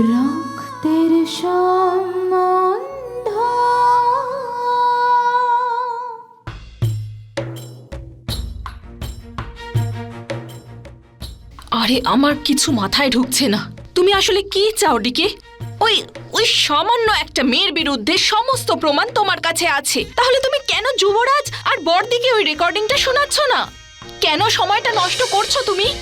রক্তের সম্বন্ধ। আরে, আমার কিছু মাথায় ঢুকছে না। তুমি আসলে কি চাও, ডিকে? ওই ওই সামান্য একটা মেয়ের বিরুদ্ধে সমস্ত প্রমাণ তোমার কাছে আছে। তাহলে তুমি কেন যুবরাজ আর বড়দিকে ওই রেকর্ডিংটা শোনাচ্ছ না? কেন সময়টা নষ্ট করছ তুমি?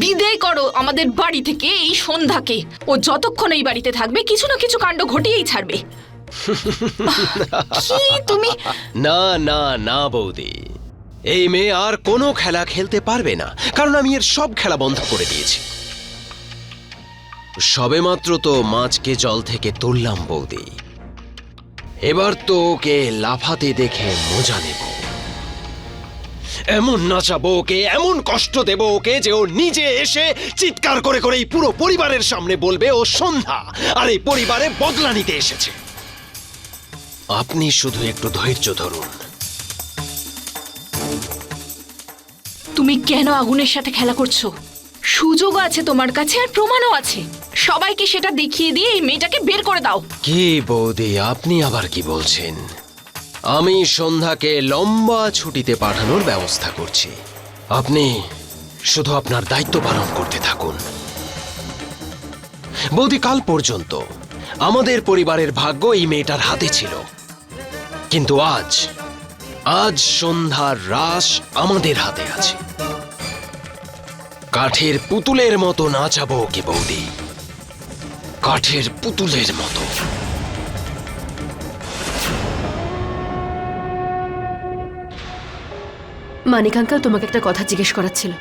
বিদেয় করো আমাদের বাড়ি থেকে এই সন্ধ্যাকে। ও যতক্ষণ এই বাড়িতে থাকবে কিছু না কিছু কাণ্ড ঘটিয়েই ছাড়বে। কি তুমি? না না না বৌদি। এই মেয়ে আর কোনো খেলা খেলতে পারবে না কারণ আমি এর সব খেলা বন্ধ করে দিয়েছি। সবেমাত্র তো মাছকে জল থেকে তুললাম বৌদি। এবার তো ওকে লাফাতে দেখে মজা নেব। এমন নাচাবো ওকে এমন কষ্ট দেব ওকে যে ও নিজে এসে চিৎকার করে করে এই পুরো পরিবারের সামনে বলবে ও সন্ধ্যা। আর এই পরিবারে বদলা নিতে এসেছে। আপনি শুধু একটু ধৈর্য ধরুন। তুমি কেন আগুনের সাথে খেলা করছ? সুযোগ আছে তোমার কাছে আর প্রমাণও আছে। সবাইকে সেটা দেখিয়ে দিয়ে এই মেয়েটাকে বের করে দাও। কি বৌদি আপনি আবার কি বলছেন? আমি সন্ধ্যাকে লম্বা ছুটিতে পাঠানোর ব্যবস্থা করছি। আপনি শুধু আপনার দায়িত্ব পালন করতে থাকুন। বৌদি, কাল পর্যন্ত আমাদের পরিবারের ভাগ্য এই মেয়েটার হাতে ছিল। কিন্তু আজ আজ সন্ধ্যার রাস আমাদের হাতে আছে। কাঠের পুতুলের মতো নাচাবো ওকে বৌদি? কাঠের পুতুলের মতো। মানিক আঙ্কাল তোমাকে একটা কথা জিজ্ঞেস করার ছিল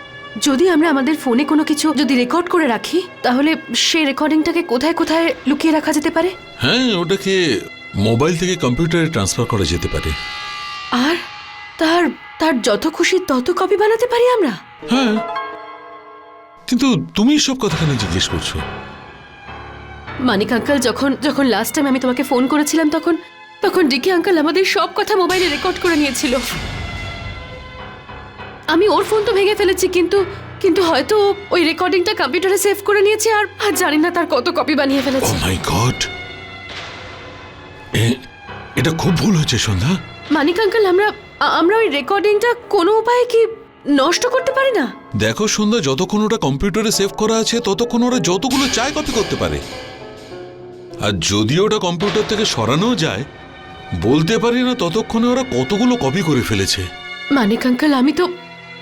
যদি আমরা আমাদের ফোনে কোনো কিছু যদি রেকর্ড করে রাখি তাহলে সেই রেকর্ডিংটাকে কোথায় কোথায় লুকিয়ে রাখা যেতে পারে? হ্যাঁ ওটাকে মোবাইল থেকে কম্পিউটারে ট্রান্সফার করা যেতে পারে। আর তার তার যত খুশি তত কপি বানাতে পারি আমরা? হ্যাঁ। কিন্তু তুমি সব কথা কেন জিজ্ঞেস করছ? মানিক আঙ্কাল যখন যখন লাস্ট টাইম আমি তোমাকে ফোন করেছিলাম তখন তখন ডিকি আঙ্কাল আমাদের সব কথা মোবাইলে রেকর্ড করে নিয়েছিল। আমি ওর ফোন তো ভেঙে ফেলেছি কিন্তু কিন্তু হয়তো ওই রেকর্ডিংটা কম্পিউটারে সেভ করে নিয়েছে আর আর জানি না তার কত কপি বানিয়ে ফেলেছে। মাই গড এটা খুব ভুল হয়েছে সন্ধ্যা। মানিক আঙ্কাল আমরা আমরা ওই রেকর্ডিংটা কোনো উপায়ে কি নষ্ট করতে পারি না? দেখো সন্ধ্যা যতক্ষণ ওটা কম্পিউটারে সেভ করা আছে ততক্ষণ ওরা যতগুলো চায় কপি করতে পারে। আর যদি ওটা কম্পিউটার থেকে সরানো যায় বলতে পারি না ততক্ষণে ওরা কতগুলো কপি করে ফেলেছে। মানিক আঙ্কাল আমি তো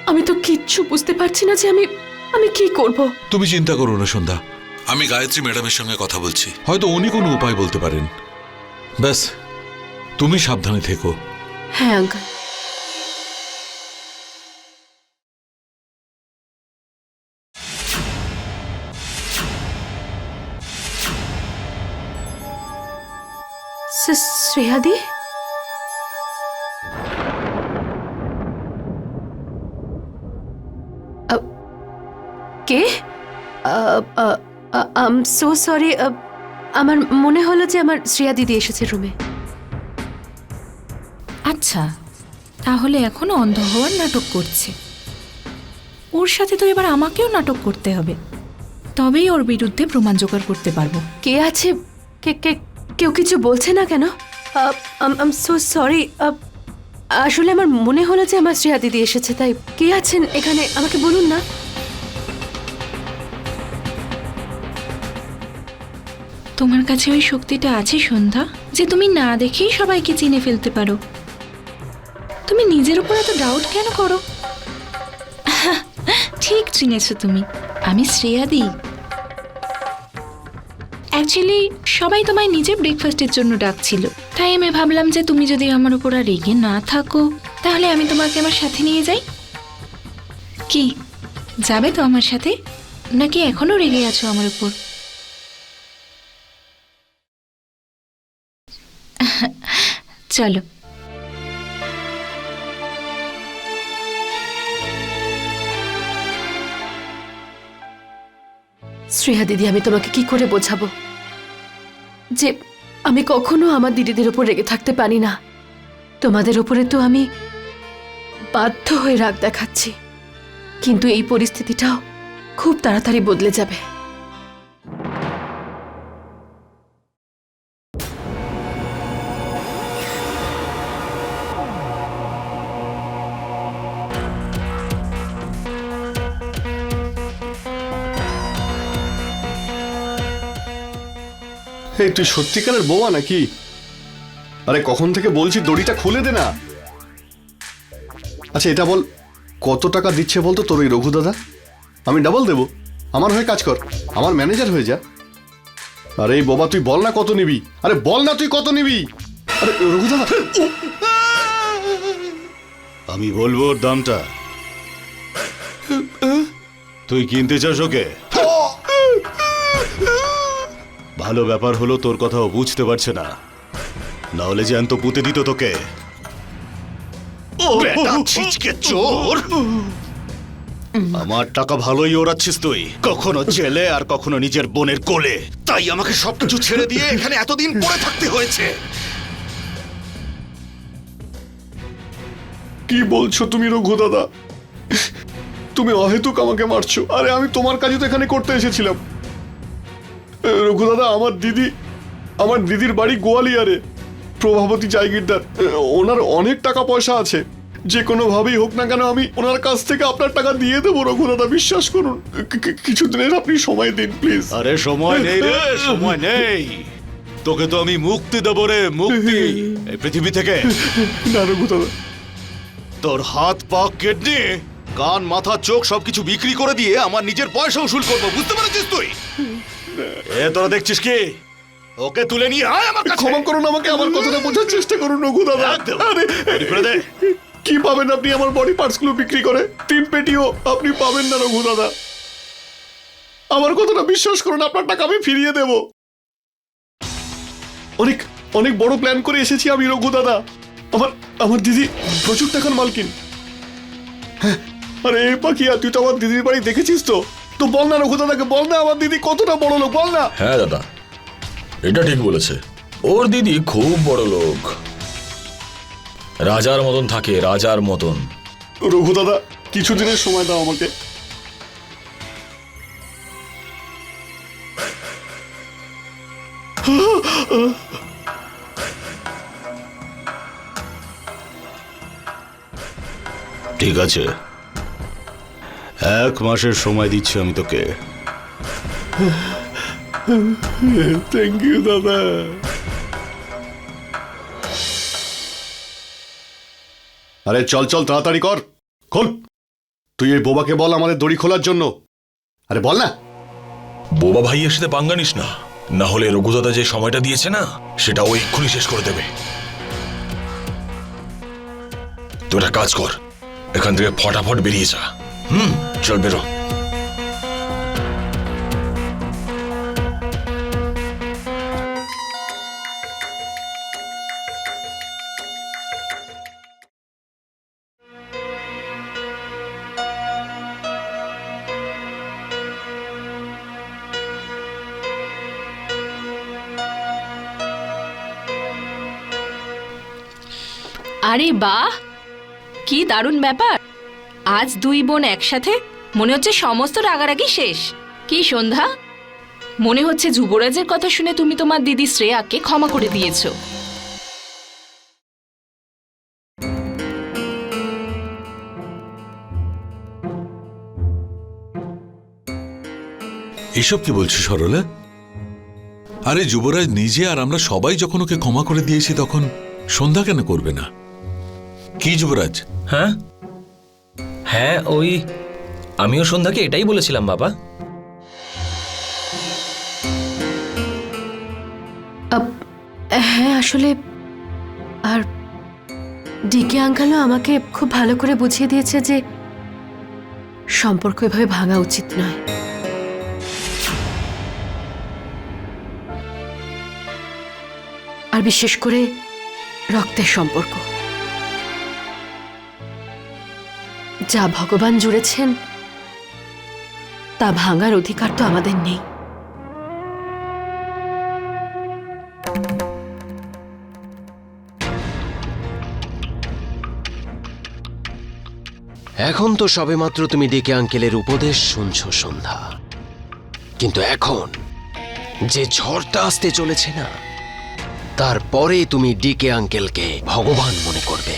আমি তো কিচ্ছু বুঝতে পারছি না যে আমি আমি কি করব। তুমি চিন্তা করো না সন্ধ্যা। আমি গায়ত্রী ম্যাডামের সঙ্গে কথা বলছি। হয়তো উনি কোনো উপায় বলতে পারেন। ব্যাস তুমি সাবধানে থেকো। হ্যাঁ আঙ্কাল। শ্রেয়াদি কে? আম সো সরি আমার মনে হলো যে আমার শ্রেয়া দিদি এসেছে রুমে আচ্ছা তাহলে এখনও অন্ধ হওয়ার নাটক করছে। ওর সাথে তো এবার আমাকেও নাটক করতে হবে। তবেই ওর বিরুদ্ধে প্রমাণ জোগাড় করতে পারব। কে আছে? কে কে কেউ কিছু বলছে না কেন? আম সো সরি আসলে আমার মনে হলো যে আমার শ্রেয়া দিদি এসেছে তাই কে আছেন এখানে আমাকে বলুন না। তোমার কাছে ওই শক্তিটা আছে, সন্ধ্যা? যে তুমি না দেখেই সবাইকে চিনে ফেলতে পারো। তুমি নিজের উপর এত ডাউট কেন করো? ঠিক চিনেছো তুমি। আমি শ্রেয়া দি। অ্যাকচুয়ালি সবাই তোমায় নিজে ব্রেকফাস্টের জন্য ডাকছিল। তাই আমি ভাবলাম যে তুমি যদি আমার উপর আর রেগে না থাকো, তাহলে আমি তোমাকে আমার সাথে নিয়ে যাই। কি, যাবে তো আমার সাথে? নাকি এখনও রেগে আছো আমার উপর? চলো শ্রেয়া দিদি, আমি তোমাকে কি করে বোঝাবো? যে আমি কখনো আমার দিদিদের উপর রেগে থাকতে পারি না। তোমাদের উপরে তো আমি বাধ্য হয়ে রাগ দেখাচ্ছি। কিন্তু এই পরিস্থিতিটাও খুব তাড়াতাড়ি বদলে যাবে। এই তুই সত্যিকারের বোমা নাকি? আরে, কখন থেকে বলছি দড়িটা খুলে দে না? আচ্ছা এটা বল, কত টাকা দিচ্ছে বলতো তোর ওই রঘু দাদা? আমি ডাবল দেবো। আমার হয়ে কাজ কর। আমার ম্যানেজার হয়ে যা। আরে, এই বাবা, তুই বল না কত নিবি? আরে, বল না তুই কত নিবি? আরে, রঘু দাদা। আমি বলব ওর দামটা। তুই কিনতে চাস ওকে? ভালো ব্যাপার হলো তোর কথাও বুঝতে পারছে না। না হলে জ্যান্ত পুঁতে দিত তোকে। চোর! আমার টাকা ভালোই ওড়াচ্ছিস তুই। কখনো জেলে আর কখনো নিজের বোনের কোলে। তাই আমাকে সবকিছু ছেড়ে দিয়ে এখানে এতদিন পড়ে থাকতে হয়েছে। কি বলছো তুমি, রঘু দাদা? তুমি অহেতুক আমাকে মারছো। আরে আমি তোমার কাজই তো এখানে করতে এসেছিলাম। রঘু দাদা আমার দিদি আমার দিদির বাড়ি গোয়ালিয়ারে। প্রভাবতী জায়গিরদার ওনার অনেক টাকা পয়সা আছে। যে কোনো ভাবেই হোক না কেন আমি ওনার কাছ থেকে আপনার টাকা দিয়ে দেবো রঘু দাদা বিশ্বাস করুন। কিছুদিনের আপনি সময় দিন প্লিজ। আরে সময় নেই রে সময় নেই। তোকে তো আমি মুক্তি দেবো রে মুক্তি। এই পৃথিবী থেকে। না রঘু দাদা। তোর হাত পা কেটে কান মাথা চোখ সবকিছু বিক্রি করে দিয়ে আমার নিজের পয়সা উসুল করব বুঝতে পেরেছিস তুই? এ তোরা দেখছিস কি? ওকে তুলে নিয়ে আয় আমার কাছে। ক্ষমা করুন আমাকে আমার কথাটা বোঝার চেষ্টা করুন রঘু দাদা। আরে করে দে। কি পাবেন আপনি আমার বডি পার্টসগুলো বিক্রি করে? তিন পেটিও আপনি পাবেন না রঘু দাদা। আমার কথাটা বিশ্বাস করুন আপনার টাকা আমি ফিরিয়ে দেব। অনেক অনেক বড় প্ল্যান করে এসেছি আমি রঘু দাদা। আমার আমার দিদি প্রচুর টাকার মালকিন। হ্যাঁ আরে পাখিয়া তুই তো আমার দিদির বাড়ি দেখেছিস তো? তো বল না রঘু দাদাকে বল না আমার দিদি কতটা বড় লোক বল না। হ্যাঁ দাদা এটা ঠিক বলেছে। ওর দিদি খুব বড় লোক। রাজার মতন থাকে রাজার মতন। রঘু দাদা কিছুদিনের সময় দাও আমাকে। ঠিক আছে। এক মাসের সময় দিচ্ছি আমি তোকে। থ্যাংক ইউ দাদা। আরে চল চল তাড়াতাড়ি কর। খোল। তুই এই বোবাকে বল আমাদের দড়ি খোলার জন্য। আরে বল না। বোবা ভাইয়ের সাথে পাঙ্গা নিস না। না হলে রঘুদাদা যে সময়টা দিয়েছে না সেটা ও এক্ষুনি শেষ করে দেবে। তুই একটা কাজ কর। এখান থেকে ফটাফট বেরিয়ে যা। হুম চল বেরো। আরে বাহ কি দারুণ ব্যাপার। আজ দুই বোন একসাথে? মনে হচ্ছে সমস্ত রাগারাগি শেষ। কি সন্ধ্যা? মনে হচ্ছে যুবরাজের কথা শুনে তুমি তোমার দিদি শ্রেয়াকে ক্ষমা করে দিয়েছ। এসব কি বলছো সরলা? আরে যুবরাজ নিজে আর আমরা সবাই যখন ওকে ক্ষমা করে দিয়েছি তখন সন্ধ্যা কেন করবে না? কি যুবরাজ? হ্যাঁ? হ্যাঁ ওই আমিও সন্ধ্যাকে এটাই বলেছিলাম, বাবা। হ্যাঁ আসলে আর ডিকে আঙ্কালও আমাকে খুব ভালো করে বুঝিয়ে দিয়েছে যে সম্পর্ক এভাবে ভাঙা উচিত নয়। আর বিশেষ করে রক্তের সম্পর্ক। যা ভগবান জুড়েছেন, তা ভাঙার অধিকার তো আমাদের নেই। এখন তো সবেমাত্র তুমি ডেকে আঙ্কেলের উপদেশ শুনছ, সন্ধ্যা। কিন্তু এখন যে ঝড়টা আসতে চলেছে না তারপরে তুমি ডিকে আঙ্কেলকে ভগবান মনে করবে।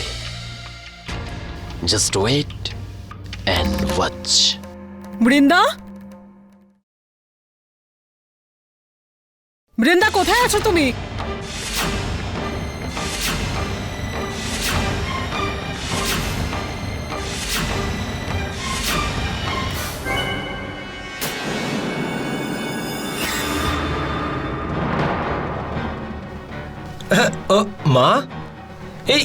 Just wait and watch Brinda? Brinda কোথায় আছো তুমি? ও মা? এই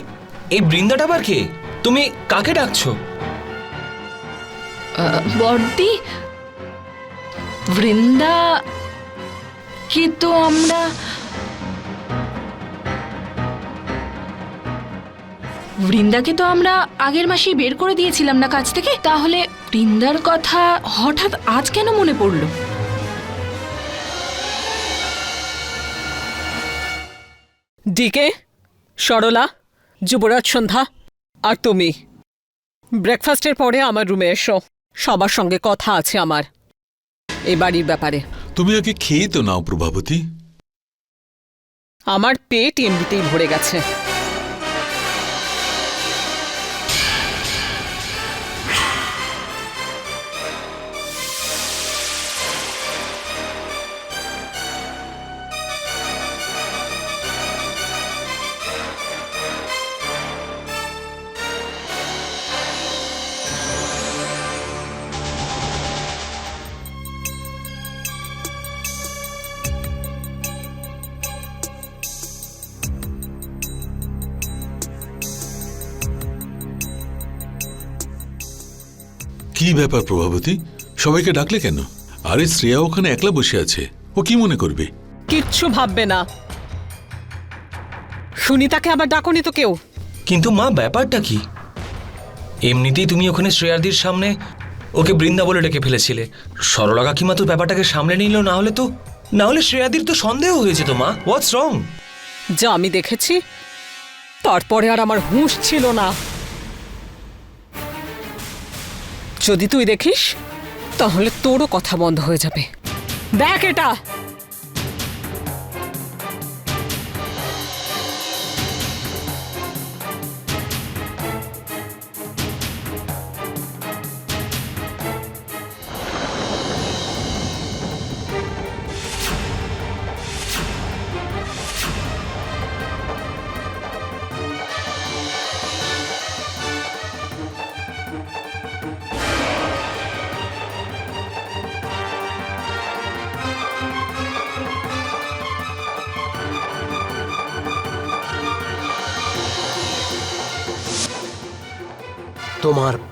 এই বৃন্দাটা আবার কে? তুমি কাকে ডাকছো? বর্দি? বৃন্দা, কি তো আমরা? বৃন্দাকে তো আমরা আগের মাসেই বের করে দিয়েছিলাম না কাজ থেকে। তাহলে বৃন্দার কথা হঠাৎ আজ কেন মনে পড়ল? ডিকে, সরলা, যুবরাজ সন্ধ্যা, আর তুমি। ব্রেকফাস্টের পরে আমার রুমে এসো। সবার সঙ্গে কথা আছে আমার। এই বাড়ির ব্যাপারে। তুমি আগে খেয়ে তো নাও প্রভাবতী। আমার পেট এমনিতেই ভরে গেছে। ব্যাপার প্রভাবতী? সবাইকে ডাকলে কেন? আরে শ্রেয়া ওখানে একলা বসে আছে। ও কি মনে করবে? কিচ্ছু ভাববে না। সুনিতাকে আবার ডাকনি তো কেউ? কিন্তু মা ব্যাপারটা কি? এমনিতেই তুমি ওখানে শ্রেয়াদির সামনে ওকে বৃন্দা বলে ডেকে ফেলেছিলে। সরলা কাকিমা তো ব্যাপারটাকে সামলে নিল? না হলে তো না হলে শ্রেয়াদির তো সন্দেহ হয়েছে তো মা। হোয়াটস রং যা আমি দেখেছি তারপরে আর আমার হুঁশ ছিল না। যদি তুই দেখিস তাহলে তোরও কথা বন্ধ হয়ে যাবে। দেখ এটা!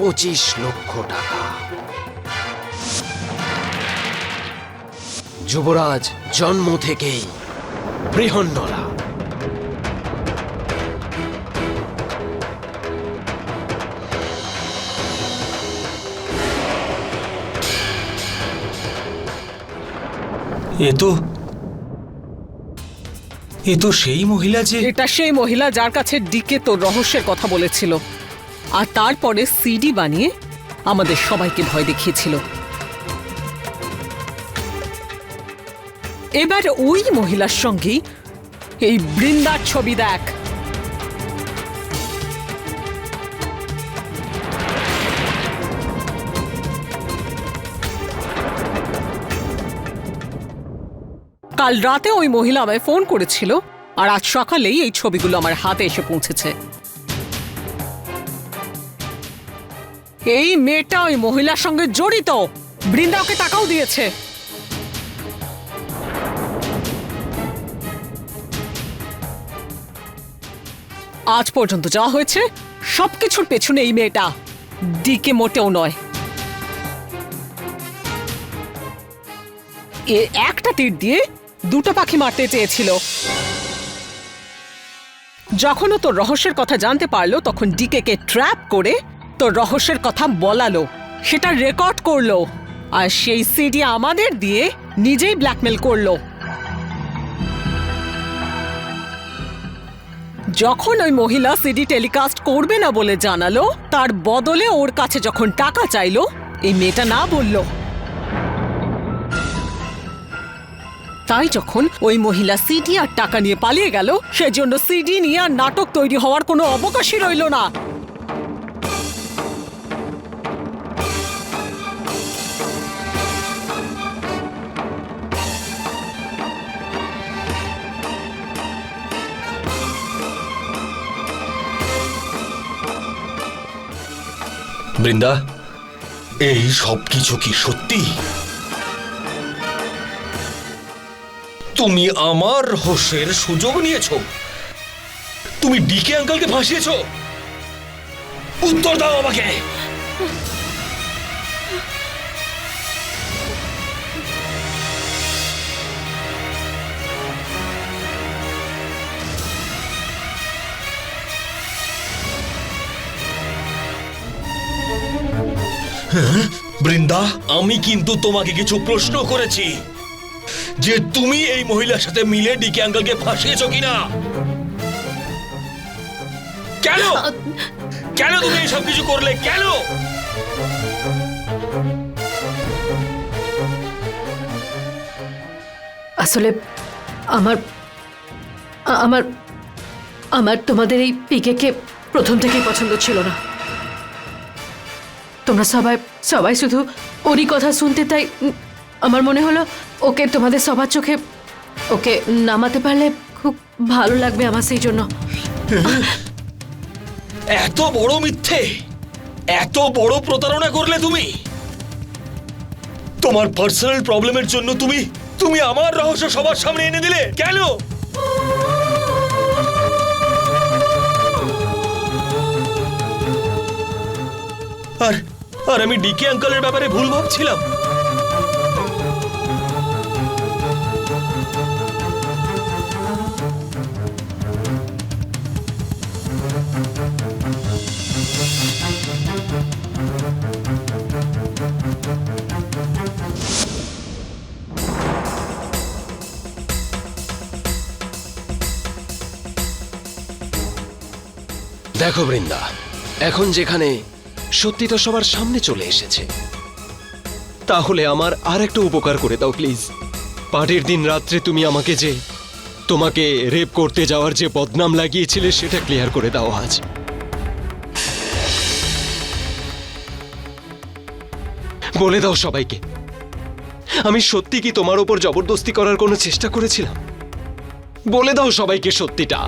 পঁচিশ লক্ষ টাকা। যুবরাজ জন্ম থেকেই বৃহন্নলা এ তো এ তো সেই মহিলা যে এটা সেই মহিলা যার কাছে ডিকে তোর রহস্যের কথা বলেছিল। আর তারপরে সিডি বানিয়ে আমাদের সবাইকে ভয় দেখিয়েছিল। এবার ওই মহিলার সঙ্গেই এই বৃন্দার ছবি দেখ। কাল রাতে ওই মহিলা আমায় ফোন করেছিল আর আজ সকালেই এই ছবিগুলো আমার হাতে এসে পৌঁছেছে। এই মেয়েটা ওই মহিলার সঙ্গে জড়িত। বৃন্দা ওকে টাকাও দিয়েছে। আজ পর্যন্ত যা হয়েছে, সবকিছুর পেছনে এই মেয়েটা। ডিকে মোটেও নয়। এ একটা তীর দিয়ে দুটো পাখি মারতে চেয়েছিল। যখন ও তোর রহস্যের কথা জানতে পারল, তখন ডিকে ট্র্যাপ করে তোর রহস্যের কথা বলালো, সেটা রেকর্ড করল, আর সেই সিডি আমাদের দিয়ে নিজেই ব্ল্যাকমেল করল। যখন ওই মহিলা সিডি টেলিকাস্ট করবে না বলে জানালো, তার বদলে ওর কাছে যখন টাকা চাইলো, এই মেয়েটা না বলল। তাই যখন ওই মহিলা সিডি আর টাকা নিয়ে পালিয়ে গেল, সেজন্য সিডি নিয়ে আর নাটক তৈরি হওয়ার কোনো অবকাশই রইল না। বৃন্দা এই সব কিছু কি সত্যি? তুমি আমার হোসের সুযোগ নিয়েছ। তুমি ডিকে আঙ্কালকে ভাসিয়েছ উত্তর দাও আমাকে। বৃন্দা? আমি কিন্তু তোমাকে কিছু প্রশ্ন করেছি। যে তুমি এই মহিলার সাথে মিলে ডিকে আঙ্কেলকে ফাঁসিয়েছো কিনা? কেন? কেন তুমি এসব কিছু করলে? কেন? আসলে আমার আমার আমার তোমাদের এই পিকেকে প্রথম থেকেই পছন্দ ছিল না। তোমরা সবাই সবাই শুধু ওরই কথা শুনতে তাই আমার মনে হলো ওকে তোমাদের সবার চোখে ওকে নামাতে পারলে খুব ভালো লাগবে আমার সেই জন্য। এত বড় মিথ্যে, এত বড় প্রতারণা করলে তুমি? তোমার পার্সোনাল প্রবলেমের জন্য তুমি তুমি আমার রহস্য সবার সামনে এনে দিলে? কেন? আর আর আমি ডিকে আঙ্কেলের ব্যাপারে ভুল ভাবছিলাম। দেখো বৃন্দা এখন যেখানে সত্যিটা সবার সামনে চলে এসেছে। তাহলে আমার আর একটা উপকার করে দাও, প্লিজ। পার্টির দিন রাত্রে তুমি আমাকে যে তোমাকে রেপ করতে যাওয়ার যে বদনাম লাগিয়েছিলে, সেটা ক্লিয়ার করে দাও আজ। বলে দাও সবাইকে, আমি সত্যি কি তোমার ওপর জবরদস্তি করার কোনো চেষ্টা করেছিলাম? বলে দাও সবাইকে সত্যিটা।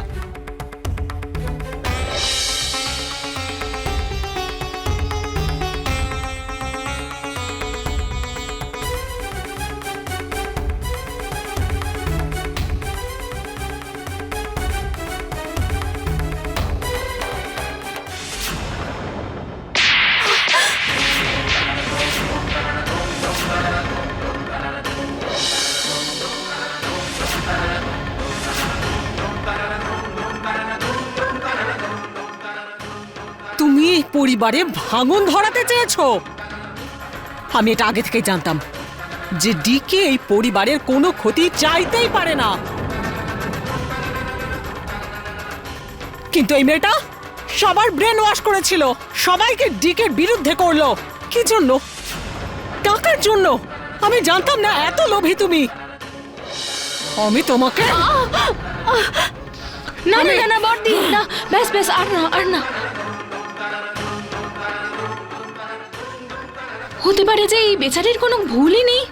পরিবারে ভাঙন ধরাতে চেয়েছো? আমি এটা আগে থেকেই জানতাম যে ডিকে এই পরিবারের কোনো ক্ষতি চাইতেই পারে না। কিন্তু এই মেয়েটা সবার ব্রেন ওয়াশ করেছিল সবাইকে ডিকের বিরুদ্ধে করল। কি জন্য? টাকার জন্য? আমি জানতাম না এত লোভী তুমি। আমি তোমাকে না না না বর্দি না। ব্যাস ব্যাস আর না আর না। হতে পারে যে এই বেচারির কোনো ভুলই নেই।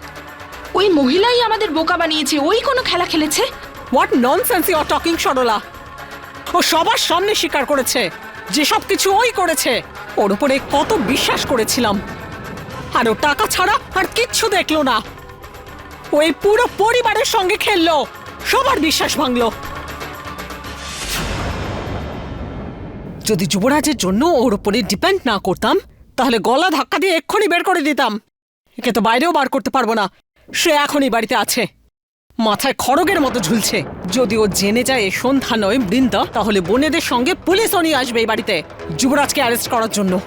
ওই মহিলাই আমাদের বোকা বানিয়েছে, ওই কোনো খেলা খেলেছে। What nonsense you are talking Sarala ও সবার সামনে স্বীকার করেছে, যে সব কিছু ওই করেছে। ওর উপরে কত বিশ্বাস করেছিলাম। আর ও টাকা ছাড়া আর কিচ্ছু দেখল না। ওই পুরো পরিবারের সঙ্গে খেললো, সবার বিশ্বাস ভাঙলো। যদি যুবরাজের জন্য ওর উপরে ডিপেন্ড না করতাম তাহলে গলা ধাক্কা দিয়ে এক্ষুনি বের করে দিতাম। একে তো বাইরেও বার করতে পারব না। সে এখনই বাড়িতে আছে। মাথায় খড়গের মতো ঝুলছে। যদি ও জেনে যায় সন্ধ্যা নয়, বৃন্দা, তাহলে বোনেদের সঙ্গে পুলিশও নিয়ে আসবে এই বাড়িতে। যুবরাজকে অ্যারেস্ট করার জন্য।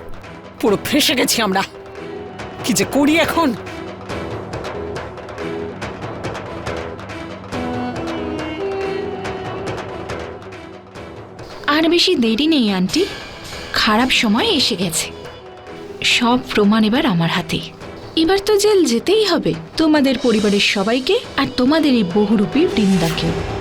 পুরো ফেসে গেছি আমরা। কি যে করি এখন? আর বেশি দেরি নেই, আন্টি। খারাপ সময় এসে গেছে। সব প্রমাণ এবার আমার হাতে। এবার তো জেল যেতেই হবে। তোমাদের পরিবারের সবাইকে আর তোমাদের এই বহুরূপী বৃন্দাকেও।